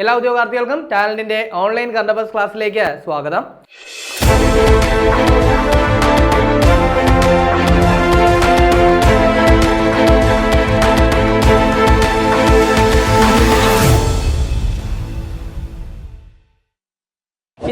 എല്ലാ ഉദ്യോഗാർത്ഥികൾക്കും ടാലന്റിന്റെ ഓൺലൈൻ കണ്ടബസ് ക്ലാസ്സിലേക്ക് സ്വാഗതം.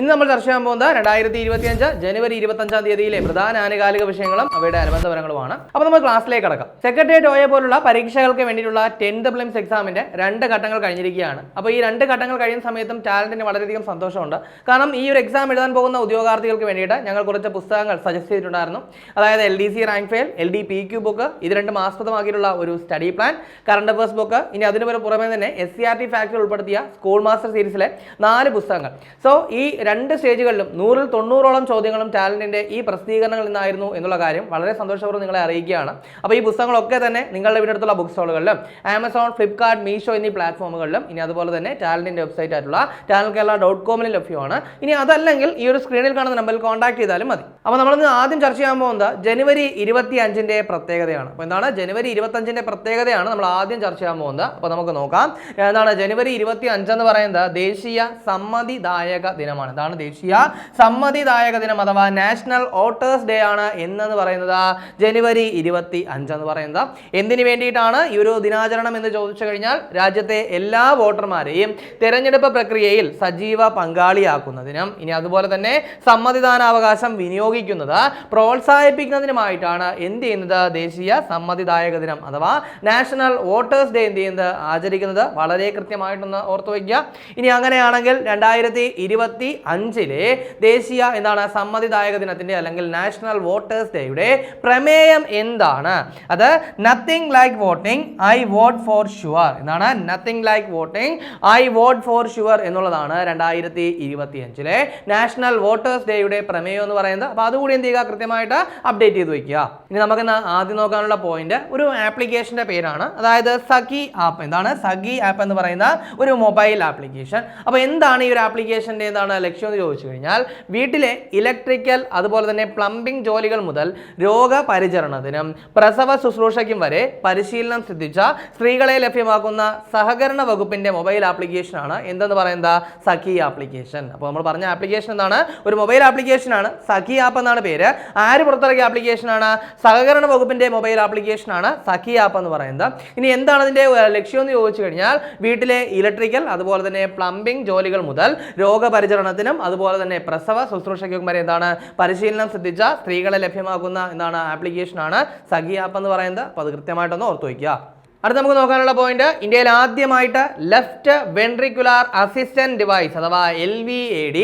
ഇന്ന് നമ്മൾ ചർച്ച ചെയ്യാൻ പോകുന്നത് രണ്ടായിരത്തി ഇരുപത്തി അഞ്ച് ജനുവരി ഇരുപത്തഞ്ചാം തീയതിയിലെ പ്രധാന ആനുകാലിക വിഷയങ്ങളും അവയുടെ അനുബന്ധപരങ്ങളുമാണ് അപ്പോൾ നമ്മൾ ക്ലാസ്സിലേക്ക് കടക്കാം. സെക്രട്ടേറിയറ്റ് ഓയെ പോലുള്ള പരീക്ഷകൾക്ക് വേണ്ടിയിട്ടുള്ള ടെൻത്ത് പ്ലിംസ് എക്സാമിന്റെ രണ്ട് ഘട്ടങ്ങൾ കഴിഞ്ഞിരിക്കുകയാണ്. അപ്പോൾ ഈ രണ്ട് ഘട്ടങ്ങൾ കഴിയുന്ന സമയത്തും ടാലന്റിന് വളരെയധികം സന്തോഷമുണ്ട്. കാരണം ഈ ഒരു എക്സാം എഴുതാൻ പോകുന്ന ഉദ്യോഗാർത്ഥികൾക്ക് വേണ്ടിയിട്ട് ഞങ്ങൾ കുറച്ച് പുസ്തകങ്ങൾ സജസ്റ്റ് ചെയ്തിട്ടുണ്ടായിരുന്നു. അതായത് L D C rank file L D P Q book ഇത് രണ്ടും ആസ്പദമാക്കിയിട്ടുള്ള ഒരു study plan current affairs book ഇനി അതിന് പുറമെ തന്നെ S C R T factory ഉൾപ്പെടുത്തിയ സ്കൂൾ മാസ്റ്റർ സീരീസിലെ നാല് പുസ്തകങ്ങൾ. സോ ഈ രണ്ട് സ്റ്റേജുകളിലും നൂറിൽ തൊണ്ണൂറോളം ചോദ്യങ്ങളും ടാലന്റിന്റെ ഈ പ്രസിദ്ധീകരണങ്ങളിൽ നിന്നായിരുന്നു എന്നുള്ള കാര്യം വളരെ സന്തോഷപൂർവം നിങ്ങളെ അറിയിക്കുകയാണ്. അപ്പോൾ ഈ പുസ്തകങ്ങളൊക്കെ തന്നെ നിങ്ങളുടെ വീടിനടുത്തുള്ള ബുക്ക് സ്റ്റോളുകളിലും ആമസോൺ ഫ്ലിപ്കാർട്ട് മീഷോ എന്നീ പ്ലാറ്റ്ഫോമുകളിലും ഇനി അതുപോലെ തന്നെ ടാലന്റിന്റെ വെബ്സൈറ്റ് ആയിട്ടുള്ള ടാലൻ കേരള ഡോട്ട് കോമിലും ലഭ്യമാണ്. ഇനി അതല്ലെങ്കിൽ ഈ ഒരു സ്ക്രീനിൽ കാണുന്ന നമ്പറിൽ കോൺടാക്ട് ചെയ്താലും മതി. അപ്പോൾ നമ്മളിന്ന് ആദ്യം ചർച്ച ചെയ്യാൻ പോകുന്നത് ജനുവരി ഇരുപത്തി അഞ്ചിന്റെ പ്രത്യേകതയാണ്. അപ്പോൾ എന്താണ്? ജനുവരി ഇരുപത്തഞ്ചിന്റെ പ്രത്യേകതയാണ് നമ്മൾ ആദ്യം ചർച്ച ചെയ്യാൻ പോകുന്നത്. അപ്പോൾ നമുക്ക് നോക്കാം. എന്താണ്? ജനുവരി ഇരുപത്തി അഞ്ചെന്ന് പറയുന്നത് ദേശീയ സമ്മതിദായക ദിനമാണ്. എന്താണ് ദേശീയ സമ്മതിദായക ദിനം അഥവാ നാഷണൽ വോട്ടേഴ്സ് ഡേ ആണ് എന്നത് പറയുന്നത്. ജനുവരി ഇരുപത്തി അഞ്ചെന്ന് പറയുന്നത്. എന്തിനു വേണ്ടിയിട്ടാണ് ഈ ഒരു ദിനാചരണം എന്ന് ചോദിച്ചു കഴിഞ്ഞാൽ രാജ്യത്തെ എല്ലാ വോട്ടർമാരെയും തെരഞ്ഞെടുപ്പ് പ്രക്രിയയിൽ സജീവ പങ്കാളിയാക്കുന്നതിനും ഇനി അതുപോലെ തന്നെ സമ്മതിദാനാവകാശം വിനിയോഗിക്കുന്നത് പ്രോത്സാഹിപ്പിക്കുന്നതിനുമായിട്ടാണ് എന്ത് ചെയ്യുന്നത്? ദേശീയ സമ്മതിദായക ദിനം അഥവാ നാഷണൽ വോട്ടേഴ്സ് ഡേ എന്ത് ചെയ്യുന്നത്? ആചരിക്കുന്നത്. വളരെ കൃത്യമായിട്ടൊന്ന് ഓർത്തു വയ്ക്കുക ഇനി അങ്ങനെയാണെങ്കിൽ രണ്ടായിരത്തി ഇരുപത്തി അഞ്ചിലെ ദേശീയ എന്താണ് സമ്മതിദായക ദിനത്തിന്റെ അല്ലെങ്കിൽ നാഷണൽ വോട്ടേഴ്സ് ഡേയുടെ പ്രമേയം എന്താണ്? അത് nothing like voting I vote for sure എന്നാണ്. Nothing like voting I vote for sure എന്നുള്ളതാണ് രണ്ടായിരത്തി ഇരുപത്തി അഞ്ചിലെ നാഷണൽ വോട്ടേഴ്സ് ഡേയുടെ പ്രമേയം എന്ന് പറയുന്നത്. അപ്പോൾ അതുകൂടി എന്ത് ചെയ്യുക? കൃത്യമായിട്ട് അപ്ഡേറ്റ് ചെയ്ത് വയ്ക്കുക ഇനി നമുക്ക് ആദ്യം നോക്കാനുള്ള പോയിന്റ് ഒരു ആപ്ലിക്കേഷന്റെ പേരാണ്. അതായത് സഖി ആപ്പ് എന്താണ്? സഖി ആപ്പ് എന്ന് പറയുന്ന ഒരു മൊബൈൽ ആപ്ലിക്കേഷൻ അപ്പോൾ എന്താണ് ഈ ഒരു ആപ്ലിക്കേഷന്റെ എന്താണ് ലക്ഷ്യം എന്ന് ചോദിച്ചു കഴിഞ്ഞാൽ വീട്ടിലെ ഇലക്ട്രിക്കൽ അതുപോലെ തന്നെ പ്ലംബിംഗ് ജോലികൾ മുതൽ രോഗപരിചരണത്തിനും പ്രസവ ശുശ്രൂഷയ്ക്കും വരെ പരിശീലനം സിദ്ധിച്ച സ്ത്രീകളെ ലഭ്യമാക്കുന്ന സഹകരണ വകുപ്പിന്റെ മൊബൈൽ ആപ്ലിക്കേഷനാണ് എന്തെന്ന് പറയുന്നത്? സഖി ആപ്ലിക്കേഷൻ അപ്പോൾ നമ്മൾ പറഞ്ഞ ആപ്ലിക്കേഷൻ എന്താണ്? ഒരു മൊബൈൽ ആപ്ലിക്കേഷൻ ആണ്. സഖി ആപ്പ് എന്നാണ് പേര്. ആര് പുറത്തിറക്കിയ ആപ്ലിക്കേഷനാണ് സഹകരണ വകുപ്പിന്റെ മൊബൈൽ ആപ്ലിക്കേഷൻ ആണ് സഖി ആപ്പ് എന്ന് പറയുന്നത്. ഇനി എന്താണ് അതിന്റെ ലക്ഷ്യം എന്ന് ചോദിച്ചു കഴിഞ്ഞാൽ വീട്ടിലെ ഇലക്ട്രിക്കൽ അതുപോലെ തന്നെ പ്ലംബിംഗ് ജോലികൾ മുതൽ രോഗപരിചരണത്തിനും അതുപോലെ തന്നെ പ്രസവ ശുശ്രൂഷയ്ക്കും വരെ എന്താണ് പരിശീലനം ശ്രദ്ധിച്ച സ്ത്രീകളെ ലഭ്യമാക്കുന്ന എന്താണ് ആപ്ലിക്കേഷനാണ് സഖി ആപ്പ് എന്ന് പറയുന്നത്. അപ്പോൾ അത് കൃത്യമായിട്ടൊന്ന് ഓർത്തു വയ്ക്കുക അടുത്ത നമുക്ക് നോക്കാനുള്ള പോയിന്റ് ഇന്ത്യയിൽ ആദ്യമായിട്ട് ലെഫ്റ്റ് വെൻട്രിക്കുലാർ അസിസ്റ്റന്റ് ഡിവൈസ് അഥവാ എൽ വി എ ഡി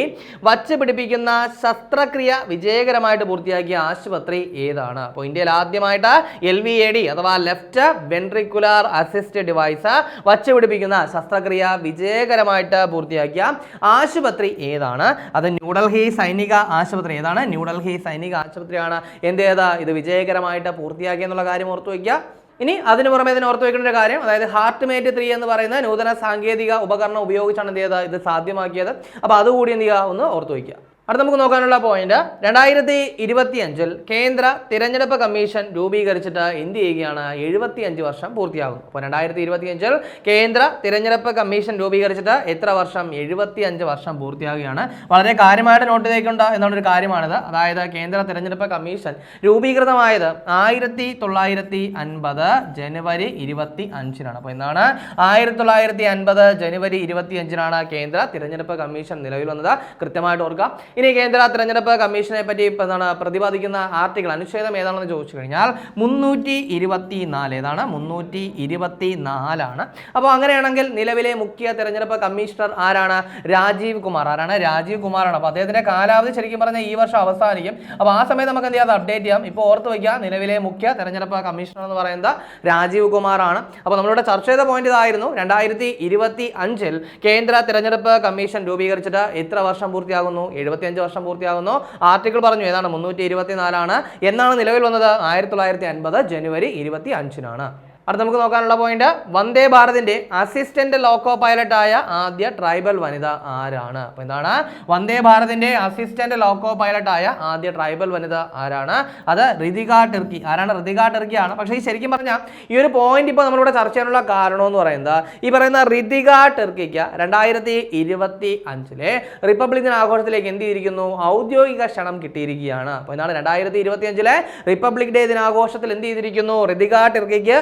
വച്ച് പിടിപ്പിക്കുന്ന ശസ്ത്രക്രിയ വിജയകരമായിട്ട് പൂർത്തിയാക്കിയ ആശുപത്രി ഏതാണ്? അപ്പോൾ ഇന്ത്യയിൽ ആദ്യമായിട്ട് എൽ വി എ ഡി അഥവാ ലെഫ്റ്റ് വെൻട്രിക്കുലാർ അസിസ്റ്റ് ഡിവൈസ് വച്ച് പിടിപ്പിക്കുന്ന ശസ്ത്രക്രിയ വിജയകരമായിട്ട് പൂർത്തിയാക്കിയ ആശുപത്രി ഏതാണ്? അത് ന്യൂഡൽഹി സൈനിക ആശുപത്രി ഏതാണ്? ന്യൂഡൽഹി സൈനിക ആശുപത്രിയാണ്. എന്ത് ഇത് വിജയകരമായിട്ട് പൂർത്തിയാക്കിയെന്നുള്ള കാര്യം ഓർത്തു വയ്ക്കുക ഇനി അതിന് പുറമെ ഇതിന് ഓർത്ത് വെക്കേണ്ട ഒരു കാര്യം അതായത് ഹാർട്ട് മേറ്റ് ത്രീ എന്ന് പറയുന്ന നൂതന സാങ്കേതിക ഉപകരണം ഉപയോഗിച്ചാണ് എന്ത് ചെയ്തത്? ഇത് സാധ്യമാക്കിയത്. അപ്പോൾ അതുകൂടി എന്ത് ചെയ്യുക? ഒന്ന് ഓർത്ത് വയ്ക്കുക അടുത്ത നമുക്ക് നോക്കാനുള്ള പോയിന്റ് രണ്ടായിരത്തി ഇരുപത്തി അഞ്ചിൽ കേന്ദ്ര തിരഞ്ഞെടുപ്പ് കമ്മീഷൻ രൂപീകരിച്ചിട്ട് എന്ത് ചെയ്യുകയാണ്? എഴുപത്തി അഞ്ച് വർഷം പൂർത്തിയാകും. അപ്പോൾ രണ്ടായിരത്തി ഇരുപത്തി അഞ്ചിൽ കേന്ദ്ര തിരഞ്ഞെടുപ്പ് കമ്മീഷൻ രൂപീകരിച്ചിട്ട് എത്ര വർഷം? എഴുപത്തി അഞ്ച് വർഷം പൂർത്തിയാകുകയാണ്. വളരെ കാര്യമായിട്ട് നോട്ട് ചെയ്തേക്കേണ്ട എന്നുള്ളൊരു കാര്യമാണിത്. അതായത് കേന്ദ്ര തിരഞ്ഞെടുപ്പ് കമ്മീഷൻ രൂപീകൃതമായത് ആയിരത്തി തൊള്ളായിരത്തി അൻപത് ജനുവരി ഇരുപത്തി അഞ്ചിനാണ് അപ്പോൾ എന്താണ്? ആയിരത്തി തൊള്ളായിരത്തി അൻപത് ജനുവരി ഇരുപത്തി അഞ്ചിനാണ് കേന്ദ്ര തിരഞ്ഞെടുപ്പ് കമ്മീഷൻ നിലവിൽ വന്നത്. കൃത്യമായിട്ട് ഓർക്കുക. ഇനി കേന്ദ്ര തെരഞ്ഞെടുപ്പ് കമ്മീഷനെ പറ്റി എന്താണ് പ്രതിപാദിക്കുന്ന ആർട്ടിക്കിൾ അനുച്ഛേദം ഏതാണെന്ന് ചോദിച്ചു കഴിഞ്ഞാൽ മുന്നൂറ്റി ഇരുപത്തി നാല് ഏതാണ്? മുന്നൂറ്റി ഇരുപത്തി നാലാണ് അപ്പോൾ അങ്ങനെയാണെങ്കിൽ നിലവിലെ മുഖ്യ തെരഞ്ഞെടുപ്പ് കമ്മീഷണർ ആരാണ്? രാജീവ് കുമാർ. ആരാണ്? രാജീവ് കുമാറാണ്. അപ്പോൾ അദ്ദേഹത്തിന്റെ കാലാവധി ശരിക്കും പറഞ്ഞാൽ ഈ വർഷം അവസാനിക്കും. അപ്പോൾ ആ സമയത്ത് നമുക്ക് എന്ത് ചെയ്യാം? അപ്ഡേറ്റ് ചെയ്യാം. ഇപ്പോൾ ഓർത്ത് വയ്ക്കുക നിലവിലെ മുഖ്യ തെരഞ്ഞെടുപ്പ് കമ്മീഷണർ എന്ന് പറയുന്നത് രാജീവ് കുമാറാണ്. അപ്പോൾ നമ്മളിവിടെ ചർച്ച ചെയ്ത പോയിന്റ് ഇതായിരുന്നു. രണ്ടായിരത്തി ഇരുപത്തി അഞ്ചിൽ കേന്ദ്ര തെരഞ്ഞെടുപ്പ് കമ്മീഷൻ രൂപീകരിച്ചിട്ട് എത്ര വർഷം പൂർത്തിയാകുന്നു? എഴുപത്തിയഞ്ച് വർഷം പൂർത്തിയാകുന്നു. ആർട്ടിക്കിൾ പറഞ്ഞു ഏതാണ്? മുന്നൂറ്റി ഇരുപത്തിനാലാണ്. എന്നാണ് നിലവിൽ വന്നത്? ആയിരത്തി തൊള്ളായിരത്തി അൻപത് ജനുവരി ഇരുപത്തി അഞ്ചിനാണ് അടുത്ത നമുക്ക് നോക്കാനുള്ള പോയിന്റ് വന്ദേ ഭാരതിന്റെ അസിസ്റ്റന്റ് ലോക്കോ പൈലറ്റായ ആദ്യ ട്രൈബൽ വനിത ആരാണ്? അപ്പൊ എന്താണ് വന്ദേ ഭാരതിന്റെ അസിസ്റ്റന്റ് ലോക്കോ പൈലറ്റായ ആദ്യ ട്രൈബൽ വനിത ആരാണ്? അത് ഋതിക ടെർക്കി. ആരാണ്? ഋതിക ടെർക്കി ആണ്. പക്ഷേ ഈ ശരിക്കും പറഞ്ഞാൽ ഈ ഒരു പോയിന്റ് ഇപ്പോൾ നമ്മളിവിടെ ചർച്ച ചെയ്യാനുള്ള കാരണം എന്ന് പറയുന്നത് ഈ പറയുന്ന ഋതിക ടെർക്കിക്ക് രണ്ടായിരത്തി ഇരുപത്തി അഞ്ചിലെ റിപ്പബ്ലിക് ദിന ആഘോഷത്തിലേക്ക് എന്ത് ചെയ്തിരിക്കുന്നു? ഔദ്യോഗിക ക്ഷണം കിട്ടിയിരിക്കുകയാണ്. അപ്പോൾ എന്താണ് രണ്ടായിരത്തി ഇരുപത്തി അഞ്ചിലെ റിപ്പബ്ലിക് ഡേ ദിനാഘോഷത്തിൽ എന്ത് ചെയ്തിരിക്കുന്നു? ഋതിക ടെർക്കിക്ക്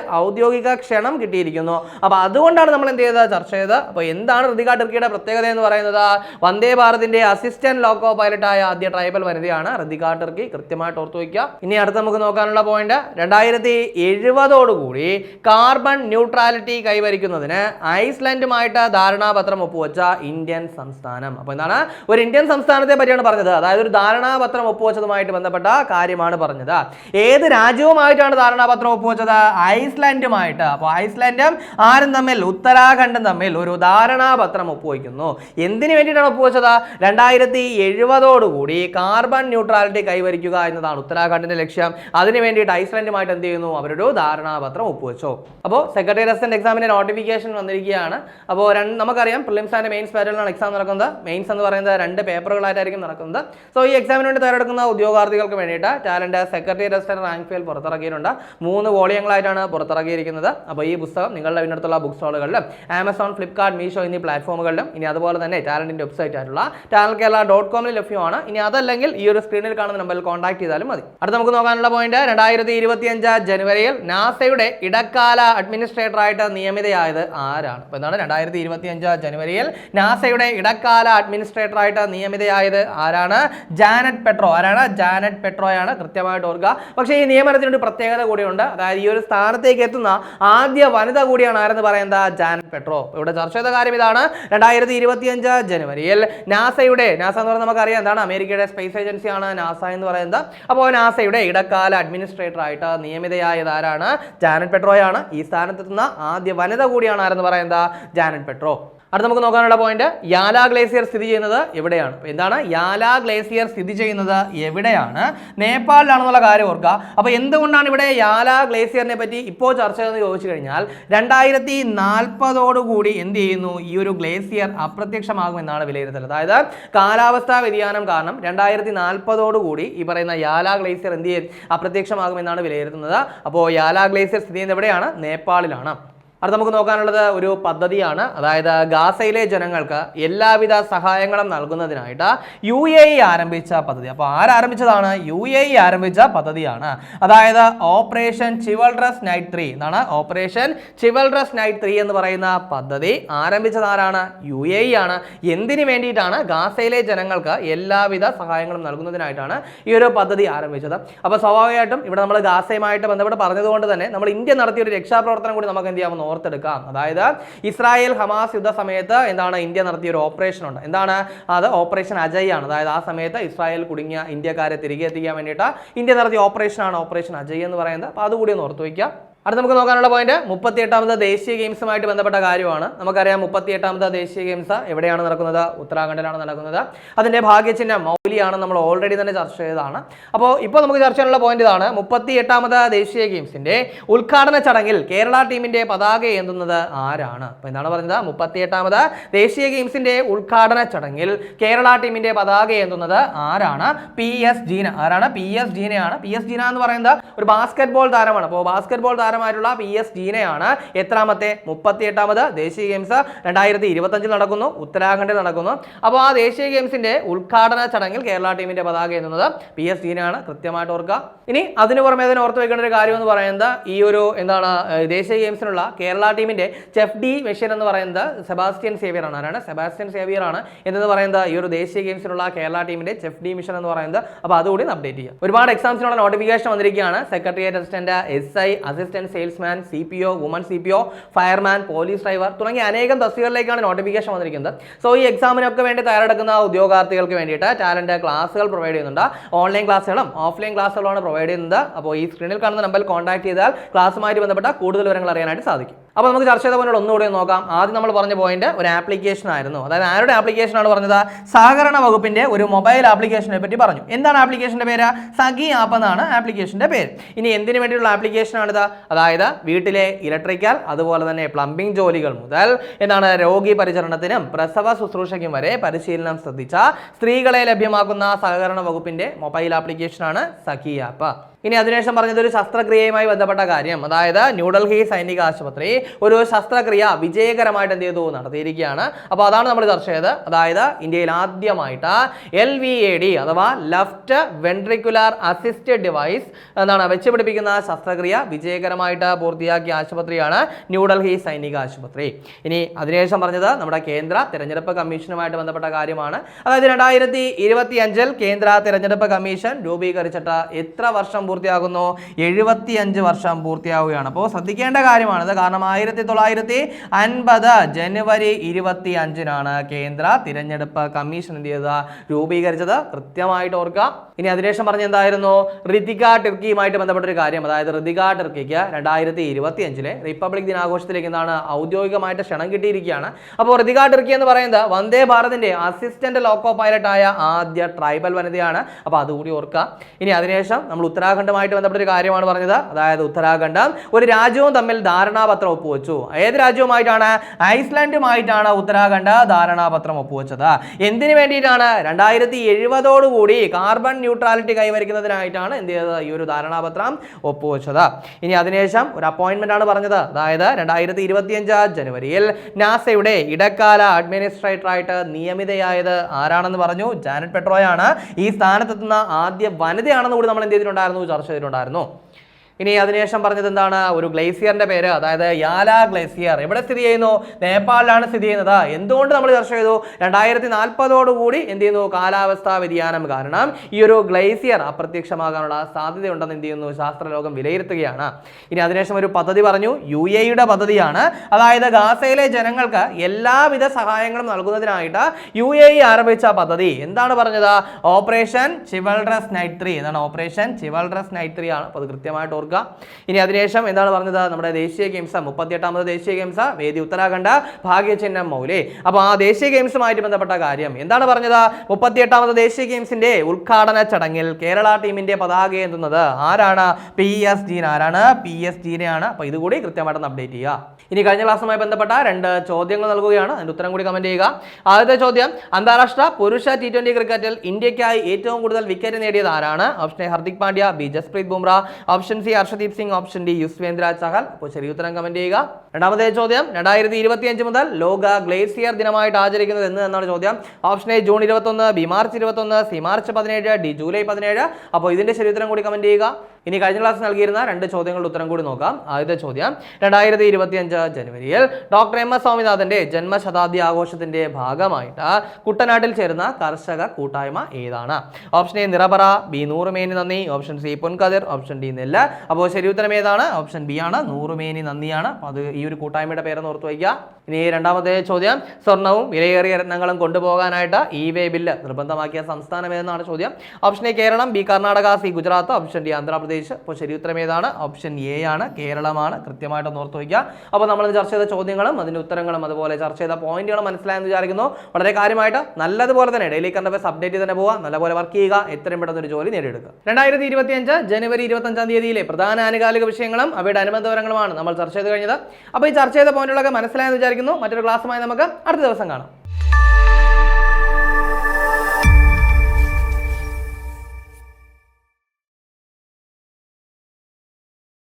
ക്ഷണം കിട്ടിയിരിക്കുന്നു. അപ്പോൾ അതുകൊണ്ടാണ് നമ്മൾ എന്ത് ചെയ്തത്? ചർച്ച ചെയ്തത്. അപ്പോൾ എന്താണ് ഋതിക ടിർക്കിയുടെ പ്രത്യേകത എന്ന് പറയുന്നത്? വന്ദേ ഭാരതിന്റെ അസിസ്റ്റന്റ് ലോക്കോ പൈലറ്റായ ആദ്യ ട്രൈബൽ വനിതയാണ് ഋതിക ടിർക്കി. കൃത്യമായിട്ട് ഓർത്തു വയ്ക്കുക. ഇനി അടുത്ത് നമുക്ക് നോക്കാനുള്ള പോയിന്റ് രണ്ടായിരത്തി എഴുപതോടുകൂടി കാർബൺ ന്യൂട്രാലിറ്റി കൈവരിക്കുന്നതിന് ഐസ്ലൻഡുമായിട്ട് ധാരണാപത്രം ഒപ്പുവെച്ച ഇന്ത്യൻ സംസ്ഥാനം. അപ്പോൾ എന്താണ്? ഒരു ഇന്ത്യൻ സംസ്ഥാനത്തെ പറ്റിയാണ് പറഞ്ഞത്. അതായത് ഒരു ധാരണാപത്രം ഒപ്പുവെച്ചതുമായിട്ട് ബന്ധപ്പെട്ട കാര്യമാണ് പറഞ്ഞത്. ഏത് രാജ്യവുമായിട്ടാണ് ധാരണാപത്രം ഒപ്പുവെച്ചത്? ഐസ്ലാൻഡുമായിട്ട് അപ്പോൾ ഐസ്ലാൻഡും ആരും തമ്മിൽ ഉത്തരാഖണ്ഡും തമ്മിൽ ഒരു ധാരണാപത്രം ഒപ്പുവയ്ക്കുന്നു എന്തിനു വേണ്ടിയിട്ടാണ് ഒപ്പുവെച്ചത്? രണ്ടായിരത്തി എഴുപതോടുകൂടി കാർബൺ ന്യൂട്രാലിറ്റി കൈവരിക്കുക എന്നതാണ് ഉത്തരാഖണ്ഡിന്റെ ലക്ഷ്യം. അതിനു വേണ്ടിയിട്ട് ഐസ്ലാൻഡുമായിട്ട് എന്ത് ചെയ്യുന്നു? അവരൊരു ധാരണാപത്രം ഒപ്പുവെച്ചു. അപ്പോൾ സെക്രട്ടറി അസിസ്റ്റന്റ് എക്സാമിന്റെ നോട്ടിഫിക്കേഷൻ വന്നിരിക്കുകയാണ്. അപ്പോൾ രണ്ട് നമുക്കറിയാം പ്രിലിംസ് മെയിൻസ് പാറ്റേണിലാണ് എക്സാം നടക്കുന്നത്. മെയിൻസ് എന്ന് പറയുന്നത് രണ്ട് പേപ്പറുകളായിട്ടായിരിക്കും നടക്കുന്നത്. സോ ഈ എക്സാമിന് വേണ്ടി തയ്യാറെടുക്കുന്ന ഉദ്യോഗാർത്ഥികൾക്ക് വേണ്ടിയിട്ട് talent secretary assistant rank file പുറത്തിറക്കിയിട്ടുണ്ട്. മൂന്ന് വോളിയങ്ങളായിട്ടാണ് പുറത്തിറക്കിയിരിക്കുന്നത് അപ്പോൾ ഈ പുസ്തകം നിങ്ങളുടെ വീടിനടുത്തുള്ള ബുക്ക് സ്റ്റോളുകളിലും ആമസോൺ ഫ്ലിപ്കാർട്ട് മീഷോ എന്നീ പ്ലാറ്റ്ഫോമുകളിലും ഇനി അതുപോലെ തന്നെ ടാലന്റിന്റെ വെബ്സൈറ്റ് ആയിട്ടുള്ള ടാലൻ കേരള ഡോട്ട് കോമിൽ ലഭ്യമാണ്. ഇനി അതല്ലെങ്കിൽ ഈ ഒരു സ്ക്രീനിൽ കാണുന്ന നമ്പറിൽ കോൺടാക്ട് ചെയ്താലും മതി. അടുത്ത നമുക്ക് നോക്കാനുള്ള പോയിന്റ് രണ്ടായിരത്തി ഇരുപത്തിയഞ്ച് ജനുവരിയിൽ നാസയുടെ ഇടക്കാല അഡ്മിനിസ്ട്രേറ്ററായിട്ട് നിയമിതയായത് ആരാണ്? അപ്പോൾ എന്താണ്? രണ്ടായിരത്തി ഇരുപത്തിയഞ്ച് ജനുവരിയിൽ നാസയുടെ ഇടക്കാല അഡ്മിനിസ്ട്രേറ്ററായിട്ട് നിയമിതയായത് ആരാണ്? Janet Petro. ആരാണ്? ജാനറ്റ് പെട്രോയാണ് കൃത്യമായിട്ട് ഓർക്കുക. പക്ഷേ ഈ നിയമനത്തിനൊരു പ്രത്യേകത കൂടിയുണ്ട്. അതായത് ഈ ഒരു സ്ഥാനത്തേക്ക് എത്തുന്ന ആദ്യ വനിത കൂടിയാണ് ആരെന്ന് പറയുന്നത് ജാനറ്റ് പെട്രോ. ഇവിടെ ചർച്ച ചെയ്ത കാര്യം ഇതാണ്. രണ്ടായിരത്തി ഇരുപത്തിയഞ്ച് ജനുവരിയിൽ നാസയുടെ നാസ എന്ന് പറഞ്ഞാൽ നമുക്കറിയാം എന്താണ്? അമേരിക്കയുടെ സ്പേസ് ഏജൻസിയാണ് നാസ എന്ന് പറയുന്നത്. അപ്പോൾ നാസയുടെ ഇടക്കാല അഡ്മിനിസ്ട്രേറ്റർ ആയിട്ട് നിയമിതയായത് ആരാണ്? ജാനറ്റ് പെട്രോയാണ്. ഈ സ്ഥാനത്തെത്തുന്ന ആദ്യ വനിത കൂടിയാണ് ആരെന്ന് പറയുന്നത് ജാനറ്റ് പെട്രോ. അടുത്ത നമുക്ക് നോക്കാനുള്ള പോയിന്റ് യാല ഗ്ലേസിയർ സ്ഥിതി ചെയ്യുന്നത് എവിടെയാണ്? എന്താണ്? യാല ഗ്ലേസിയർ സ്ഥിതി ചെയ്യുന്നത് എവിടെയാണ്? നേപ്പാളിലാണെന്നുള്ള കാര്യം ഓർക്കുക. അപ്പോൾ എന്തുകൊണ്ടാണ് ഇവിടെ യാല ഗ്ലേസിയറിനെ പറ്റി ഇപ്പോൾ ചർച്ച ചെയ്തെന്ന് ചോദിച്ചു കഴിഞ്ഞാൽ രണ്ടായിരത്തി നാൽപ്പതോടുകൂടി എന്ത് ചെയ്യുന്നു? ഈ ഒരു ഗ്ലേസിയർ അപ്രത്യക്ഷമാകുമെന്നാണ് വിലയിരുത്തൽ. അതായത് കാലാവസ്ഥാ വ്യതിയാനം കാരണം രണ്ടായിരത്തി നാൽപ്പതോടുകൂടി ഈ പറയുന്ന യാല ഗ്ലേസിയർ എന്ത് ചെയ്യും? അപ്രത്യക്ഷമാകുമെന്നാണ് വിലയിരുത്തുന്നത്. അപ്പോൾ യാല ഗ്ലേസിയർ സ്ഥിതി ചെയ്യുന്നത് എവിടെയാണ്? നേപ്പാളിലാണ്. അടുത്ത നമുക്ക് നോക്കാനുള്ളത് ഒരു പദ്ധതിയാണ്. അതായത് ഗാസയിലെ ജനങ്ങൾക്ക് എല്ലാവിധ സഹായങ്ങളും നൽകുന്നതിനായിട്ട് യു എ ഇ ആരംഭിച്ച പദ്ധതി. അപ്പോൾ ആരംഭിച്ചതാണ്? യു എ ഇ ആരംഭിച്ച പദ്ധതിയാണ്. അതായത് ഓപ്പറേഷൻ ചിവൽഡ്രസ് നൈറ്റ് ത്രീ എന്നാണ് ഓപ്പറേഷൻ ചിവൽഡ്രസ് നൈറ്റ് ത്രീ എന്ന് പറയുന്ന പദ്ധതി. ആരംഭിച്ചത് ആരാണ്? യു എ ഇ ആണ്. എന്തിനു വേണ്ടിയിട്ടാണ് ഗാസയിലെ ജനങ്ങൾക്ക് എല്ലാവിധ സഹായങ്ങളും നൽകുന്നതിനായിട്ടാണ് ഈ ഒരു പദ്ധതി ആരംഭിച്ചത്. അപ്പോൾ സ്വാഭാവികമായിട്ടും ഇവിടെ നമ്മൾ ഗാസയുമായിട്ട് ബന്ധപ്പെട്ട് പറഞ്ഞതുകൊണ്ട് തന്നെ നമ്മൾ ഇന്ത്യ നടത്തിയ ഒരു രക്ഷാപ്രവർത്തനം കൂടി നമുക്ക് എന്ത് ചെയ്യാമെന്ന് ഓർത്തെടുക്കാം. അതായത് ഇസ്രായേൽ ഹമാസ് യുദ്ധ സമയത്ത് എന്താണ് ഇന്ത്യ നടത്തിയ ഒരു ഓപ്പറേഷൻ ഉണ്ട്. എന്താണ്? അത് ഓപ്പറേഷൻ അജയ് ആണ്. അതായത് ആ സമയത്ത് ഇസ്രായേൽ കുടുങ്ങിയ ഇന്ത്യക്കാരെ തിരികെ എത്തിക്കാൻ വേണ്ടിയിട്ട് ഇന്ത്യ നടത്തിയ ഓപ്പറേഷനാണ് ഓപ്പറേഷൻ അജയ് എന്ന് പറയുന്നത്. അപ്പോൾ അതുകൂടി ഒന്ന് ഓർത്ത് വയ്ക്കുക. അടുത്ത നമുക്ക് നോക്കാനുള്ള പോയിന്റ് മുപ്പത്തി എട്ടാമത് ദേശീയ ഗെയിംസുമായിട്ട് ബന്ധപ്പെട്ട കാര്യമാണ്. നമുക്കറിയാം മുപ്പത്തി എട്ടാമത് ദേശീയ ഗെയിംസ് എവിടെയാണ് നടക്കുന്നത്? ഉത്തരാഖണ്ഡിലാണ് നടക്കുന്നത്. അതിന്റെ ഭാഗ്യചിഹ്നം മൗലിയാണ് നമ്മൾ ഓൾറെഡി തന്നെ ചർച്ച ചെയ്തതാണ്. അപ്പോൾ ഇപ്പോൾ നമുക്ക് ചർച്ച ചെയ്യാനുള്ള പോയിന്റ് ഇതാണ്. മുപ്പത്തി എട്ടാമത് ദേശീയ ഗെയിംസിന്റെ ഉദ്ഘാടന ചടങ്ങിൽ കേരള ടീമിന്റെ പതാക ഏന്തുന്നത് ആരാണ്? അപ്പോൾ എന്താണ് പറയുന്നത് മുപ്പത്തി എട്ടാമത് ദേശീയ ഗെയിംസിന്റെ ഉദ്ഘാടന ചടങ്ങിൽ കേരള ടീമിന്റെ പതാക ഏന്തുന്നത് ആരാണ്? P S Jeena. ആരാണ്? പി എസ് ജീനയാണ്. പി എസ് ജീന എന്ന് പറയുന്നത് ഒരു ബാസ്കറ്റ് ബോൾ താരമാണ്. അപ്പോൾ ബാസ്കറ്റ് ബോൾ താരമായിട്ടുള്ള പി എസ് ജീനയാണ്. എത്രാമത്തെ? മുപ്പത്തി എട്ടാമത് ദേശീയ ഗെയിംസ് രണ്ടായിരത്തി ഇരുപത്തഞ്ചിൽ നടക്കുന്നു. ഉത്തരാഖണ്ഡിൽ നടക്കുന്നു. അപ്പോൾ ആ ദേശീയ ഗെയിംസിന്റെ ഉദ്ഘാടന ചടങ്ങിൽ കേരള ടീമിന്റെ പതാക എന്നത് പി എസ് ജീനയാണ്. കൃത്യമായിട്ട് ഓർക്കുക. ഇനി അതിന് പുറമെ തന്നെ ഓർത്ത് വെക്കേണ്ട ഒരു കാര്യം എന്ന് പറയുന്നത് ഈ ഒരു എന്താണ് ദേശീയ ഗെയിംസിനുള്ള കേരള ടീമിന്റെ ചെഫ് ഡി മെഷീൻ എന്ന് പറയുന്നത് സെബാസ്റ്റ്യൻ സേവിയർ ആണ്. ആരാണ്? സെബാസ്റ്റ്യൻ സേവിയർ ആണ്. എന്ന് പറയുന്നത്? ഈ ഒരു ദേശീയ ഗെയിംസിനുള്ള കേരള ടീമിന്റെ ചെഫ് ഡി മിഷൻ എന്ന് പറയുന്നത്. അപ്പോൾ അതുകൂടി അപ്ഡേറ്റ് ചെയ്യുക ഒരുപാട് എക്സാംസിനുള്ള നോട്ടിഫിക്കേഷൻ വന്നിരിക്കുകയാണ്. Secretariat assistant S I assistant salesman C P O woman C P O fireman police driver തുടങ്ങിയ അനേകം തസ്തികളിലേക്കാണ് നോട്ടിഫിക്കേഷൻ വന്നിരിക്കുന്നത്. സോ ഈ എക്സാമിനൊക്കെ വേണ്ടി തയ്യാറെടുക്കുന്ന ഉദ്യോഗാർത്ഥികൾക്ക് വേണ്ടിയിട്ട് ടാലന്റ് ക്ലാസ്സുകൾ പ്രൊവൈഡ് ചെയ്യുന്നുണ്ട്. ഓൺലൈൻ ക്ലാസ്സുകളും ഓഫ്ലൈൻ ക്ലാസ്സുകളുമാണ് പ്രൊവൈഡ് ചെയ്യുന്നത്. അപ്പോൾ ഈ സ്ക്രീനിൽ കാണുന്ന നമ്പറിൽ കോൺടാക്ട് ചെയ്താൽ ക്ലാസ്സുമായി ബന്ധപ്പെട്ട കൂടുതൽ വിവരങ്ങൾ അറിയാനായിട്ട് സാധിക്കും. അപ്പോൾ നമുക്ക് ചർച്ച ചെയ്ത പോയിന്റ് ഒന്നുകൂടി നോക്കാം. ആദ്യം നമ്മൾ പറഞ്ഞ പോയിന്റ് ഒരു ആപ്ലിക്കേഷൻ ആയിരുന്നു. അതായത് ആരുടെ ആപ്ലിക്കേഷൻ ആണ് പറഞ്ഞത്? സഹകരണ വകുപ്പിന്റെ ഒരു മൊബൈൽ ആപ്ലിക്കേഷനെ പറ്റി പറഞ്ഞു. എന്താണ് ആപ്ലിക്കേഷന്റെ പേര്? സഖി ആപ്പ് എന്നാണ് ആപ്ലിക്കേഷന്റെ പേര്. ഇനി എന്തിനു വേണ്ടിയുള്ള ആപ്ലിക്കേഷൻ ആണിത്? അതായത് വീട്ടിലെ ഇലക്ട്രിക്കൽ അതുപോലെ തന്നെ പ്ലംബിംഗ് ജോലികൾ മുതൽ എന്താണ് രോഗി പരിചരണത്തിനും പ്രസവ ശുശ്രൂഷയ്ക്കും വരെ പരിശീലനം ശ്രദ്ധിച്ച സ്ത്രീകളെ ലഭ്യമാക്കുന്ന സഹകരണ വകുപ്പിന്റെ മൊബൈൽ ആപ്ലിക്കേഷനാണ് സഖി ആപ്പ് ഇനി അതിനുശേഷം പറഞ്ഞത് ഒരു ശസ്ത്രക്രിയയുമായി ബന്ധപ്പെട്ട കാര്യം. അതായത് ന്യൂഡൽഹി സൈനിക ആശുപത്രി ഒരു ശസ്ത്രക്രിയ വിജയകരമായിട്ട് എന്ത് ചെയ്തു? നടത്തിയിരിക്കുകയാണ്. അപ്പോൾ അതാണ് നമ്മൾ ചർച്ച ചെയ്തത്. അതായത് ഇന്ത്യയിൽ ആദ്യമായിട്ട് എൽ വി എ ഡി അഥവാ ലെഫ്റ്റ് വെൻട്രിക്കുലാർ അസിസ്റ്റഡ് ഡിവൈസ് എന്താണ് വെച്ച് പിടിപ്പിക്കുന്ന ശസ്ത്രക്രിയ വിജയകരമായിട്ട് പൂർത്തിയാക്കിയ ആശുപത്രിയാണ് ന്യൂഡൽഹി സൈനിക ആശുപത്രി. ഇനി അതിനുശേഷം പറഞ്ഞത് നമ്മുടെ കേന്ദ്ര തിരഞ്ഞെടുപ്പ് കമ്മീഷനുമായിട്ട് ബന്ധപ്പെട്ട കാര്യമാണ്. അതായത് രണ്ടായിരത്തി ഇരുപത്തി അഞ്ചിൽ കേന്ദ്ര തിരഞ്ഞെടുപ്പ് കമ്മീഷൻ രൂപീകരിച്ചിട്ട് എത്ര വർഷം പൂർത്തിയാകുന്നു. എഴുപത്തി അഞ്ച് വർഷം പൂർത്തിയാവുകയാണ്. അപ്പോൾ ശ്രദ്ധിക്കേണ്ട കാര്യമാണിത്. കാരണം ആയിരത്തി തൊള്ളായിരത്തി അൻപത് ജനുവരി ഇരുപത്തി അഞ്ചിനാണ് കേന്ദ്ര തിരഞ്ഞെടുപ്പ് കമ്മീഷൻ എന്ത് ചെയ്തത്? രൂപീകരിച്ചത്. കൃത്യമായിട്ട് ഓർക്കുക. ഇനി അതിനുശേഷം പറഞ്ഞ എന്തായിരുന്നു? ഋതിക ടിർക്കിയുമായിട്ട് ബന്ധപ്പെട്ട ഒരു കാര്യം. അതായത് ഋതിക ടിർക്കിക്ക് രണ്ടായിരത്തി ഇരുപത്തി അഞ്ചിലെ റിപ്പബ്ലിക് ദിനാഘോഷത്തിലേക്ക് എന്താണ്? ഔദ്യോഗികമായിട്ട് ക്ഷണം കിട്ടിയിരിക്കുകയാണ്. അപ്പോൾ ഋതിക ടിർക്കി എന്ന് പറയുന്നത് വന്ദേ ഭാരതിന്റെ അസിസ്റ്റന്റ് ലോക്കോ പൈലറ്റ് ആയ ആദ്യ ട്രൈബൽ വനിതയാണ്. അപ്പോൾ അതുകൂടി ഓർക്കുക. ഇനി അതിനുശേഷം നമ്മൾ ഉത്തരാഖണ്ഡുമായിട്ട് ബന്ധപ്പെട്ട ഒരു കാര്യമാണ് പറഞ്ഞത്. അതായത് ഉത്തരാഖണ്ഡ് ഒരു രാജ്യവും തമ്മിൽ ധാരണാപത്രം ഒപ്പുവെച്ചു. ഏത് രാജ്യവുമായിട്ടാണ്? ഐസ്ലാൻഡുമായിട്ടാണ് ഉത്തരാഖണ്ഡ് ധാരണാപത്രം ഒപ്പുവെച്ചത്. എന്തിനു വേണ്ടിയിട്ടാണ്? രണ്ടായിരത്തി എഴുപതോടുകൂടി കാർബൺ ന്യൂട്രാലിറ്റി കൈവരിക്കുന്നതിനായിട്ടാണ് എന്ത് ചെയ്തത്? ഈ ഒരു ധാരണാപത്രം ഒപ്പുവെച്ചത്. ഇനി അതിനുശേഷം ഒരു അപ്പോയിന്റ്മെന്റ് ആണ് പറഞ്ഞത്. അതായത് രണ്ടായിരത്തി ഇരുപത്തിയഞ്ച് ജനുവരിയിൽ നാസയുടെ ഇടക്കാല അഡ്മിനിസ്ട്രേറ്ററായിട്ട് നിയമിതയായത് ആരാണെന്ന് പറഞ്ഞു? ജാനറ്റ് പെട്രോയാണ്. ഈ സ്ഥാനത്തെത്തുന്ന ആദ്യ വനിതയാണെന്ന് കൂടി നമ്മൾ എന്ത് ചെയ്തിട്ടുണ്ടായിരുന്നു? ചർച്ച ചെയ്തിട്ടുണ്ടായിരുന്നു. ഇനി അതിനുശേഷം പറഞ്ഞത് എന്താണ്? ഒരു ഗ്ലേസിയറിന്റെ പേര് അതായത് യാല ഗ്ലേസിയർ. എവിടെ സ്ഥിതി ചെയ്യുന്നു? നേപ്പാളിലാണ് സ്ഥിതി ചെയ്യുന്നത്. എന്തുകൊണ്ട് നമ്മൾ ചർച്ച ചെയ്തു? രണ്ടായിരത്തി നാൽപ്പതോടുകൂടി എന്ത് ചെയ്യുന്നു? കാലാവസ്ഥാ വ്യതിയാനം കാരണം ഈ ഒരു ഗ്ലേസിയർ അപ്രത്യക്ഷമാകാനുള്ള സാധ്യതയുണ്ടെന്ന് എന്ത് ചെയ്യുന്നു? ശാസ്ത്രലോകം വിലയിരുത്തുകയാണ്. ഇനി അതിനുശേഷം ഒരു പദ്ധതി പറഞ്ഞു. യു എയുടെ പദ്ധതിയാണ്. അതായത് ഗാസയിലെ ജനങ്ങൾക്ക് എല്ലാവിധ സഹായങ്ങളും നൽകുന്നതിനായിട്ട് യു എ ആരംഭിച്ച പദ്ധതി. എന്താണ് പറഞ്ഞത്? ഓപ്പറേഷൻ ചിവൽഡ്രസ് നൈറ്റ് ത്രീ എന്താണ് ഓപ്പറേഷൻ ചിവൽഡ്രസ് നൈറ്റ് ത്രീ ആണ്. അപ്പോൾ അത് കൃത്യമായിട്ട് ഓർക്കുക. ഇനി അതിനുശേഷം എന്താണ് പറഞ്ഞത്? നമ്മുടെ ദേശീയ ഗെയിംസ് മുപ്പത്തിയെട്ടാമത് ദേശീയ ഗെയിംസ് വേദി ഉത്തരാഖണ്ഡ് ഭാഗ്യചിഹ്നം മൗലേ. അപ്പോൾ ആ ദേശീയ ഗെയിംസുമായിട്ട് ബന്ധപ്പെട്ട കാര്യം എന്താണ് പറഞ്ഞത്? മുപ്പത്തിയെട്ടാമത് ദേശീയ ഗെയിംസിന്റെ ഉദ്ഘാടന ചടങ്ങിൽ കേരള ടീമിന്റെ പതാക എന്തുന്നത് ആരാണ്? P S Jeena. ആരാണ്? പി എസ് ജീനെയാണ്. അപ്പോൾ ഇതുകൂടി കൃത്യമായിട്ടൊന്ന് അപ്ഡേറ്റ് ചെയ്യുക. ഇനി കഴിഞ്ഞ ക്ലാസ്സുമായി ബന്ധപ്പെട്ട രണ്ട് ചോദ്യങ്ങൾ നൽകുകയാണ്. അതിന്റെ ഉത്തരം കൂടി കമന്റ് ചെയ്യുക. ആദ്യത്തെ ചോദ്യം അന്താരാഷ്ട്ര പുരുഷ ടി ട്വന്റി ക്രിക്കറ്റിൽ ഇന്ത്യക്കായി ഏറ്റവും കൂടുതൽ വിക്കറ്റ് നേടിയത് ആരാണ്? Option A Hardik Pandya. B Jasprit Bumrah. Option C Harshdeep Singh option D Yuzvendra Chahal. അപ്പോൾ ശരി ഉത്തരം കമന്റ് ചെയ്യുക. രണ്ടാമത്തെ ചോദ്യം രണ്ടായിരത്തി ഇരുപത്തി അഞ്ച് മുതൽ ലോക ഗ്ലേസിയർ ദിനമായിട്ട് ആചരിക്കുന്നത് എന്ന് എന്നാണ് ചോദ്യം. ഓപ്ഷൻ എ ജൂൺ ഇരുപത്തൊന്ന് ബി മാർച്ച് ഇരുപത്തൊന്ന് സി മാർച്ച് പതിനേഴ് ഡി ജൂലൈ പതിനേഴ്. അപ്പോൾ ഇതിന്റെ ശരി ഉത്തരം കൂടി കമന്റ് ചെയ്യുക. ഇനി കഴിഞ്ഞ ക്ലാസ് നൽകിയിരുന്ന രണ്ട് ചോദ്യങ്ങളുടെ ഉത്തരം കൂടി നോക്കാം. ആദ്യത്തെ ചോദ്യം രണ്ടായിരത്തി ഇരുപത്തിയഞ്ച് ജനുവരിയിൽ ഡോക്ടർ എം എസ് സ്വാമിനാഥന്റെ ജന്മശതാബ്ദി ആഘോഷത്തിന്റെ ഭാഗമായിട്ട് കുട്ടനാട്ടിൽ ചേരുന്ന കർഷക കൂട്ടായ്മ ഏതാണ്? Option A Nirapara B Noorumeni നന്ദി option C Ponkathir option D നെല്ല്. അപ്പോൾ ശരി ഉത്തരം ഏതാണ്? ഓപ്ഷൻ ബി ആണ് നൂറുമേനി നന്ദിയാണ്. അത് ഈ ഒരു കൂട്ടായ്മയുടെ പേരെന്ന് ഓർത്ത് വയ്ക്കുക. ഇനി രണ്ടാമത്തെ ചോദ്യം സ്വർണവും വിലയേറിയ രത്നങ്ങളും കൊണ്ടുപോകാനായിട്ട് ഇ വേ ബില്ല് നിർബന്ധമാക്കിയ സംസ്ഥാനം ഏതെന്നാണ് ചോദ്യം? Option A Keralam B Karnataka C Gujarat option D Andhra Pradesh. അപ്പോൾ ശരിയുത്തരം ഏതാണ്? ഓപ്ഷൻ എ ആണ്. കേരളമാണ്. കൃത്യമായിട്ട് ഓർത്ത് വയ്ക്കുക. അപ്പോൾ നമ്മൾ ചർച്ച ചെയ്ത ചോദ്യങ്ങളും അതിന്റെ ഉത്തരങ്ങളും അതുപോലെ ചർച്ച ചെയ്ത പോയിന്റുകളും മനസ്സിലായെന്ന് വിചാരിക്കുന്നു. വളരെ കാര്യമായിട്ട് നല്ലതുപോലെ തന്നെ ഡെയിലി അഫയേഴ്സ് അപ്ഡേറ്റ് ചെയ്ത് തന്നെ പോവുക. നല്ലപോലെ വർക്ക് ചെയ്യുക. എത്രയും പെട്ടെന്ന് ഒരു ജോലി നേടിയെടുക്കുക. രണ്ടായിരത്തി ഇരുപത്തിയഞ്ച് ജനുവരി ഇരുപത്തഞ്ചാം തീയതിയിലെ പ്രധാന ആനുകാലിക വിഷയങ്ങളും അവയുടെ അനുബന്ധ വിവരങ്ങളുമാണ് നമ്മൾ ചർച്ച ചെയ്ത് കഴിഞ്ഞത്. അപ്പോൾ ഈ ചർച്ച ചെയ്ത പോയിന്റുകളൊക്കെ മനസ്സിലായെന്ന് വിചാരിക്കുന്നു. മറ്റൊരു ക്ലാസ്സുമായി നമുക്ക് അടുത്ത ദിവസം കാണാം.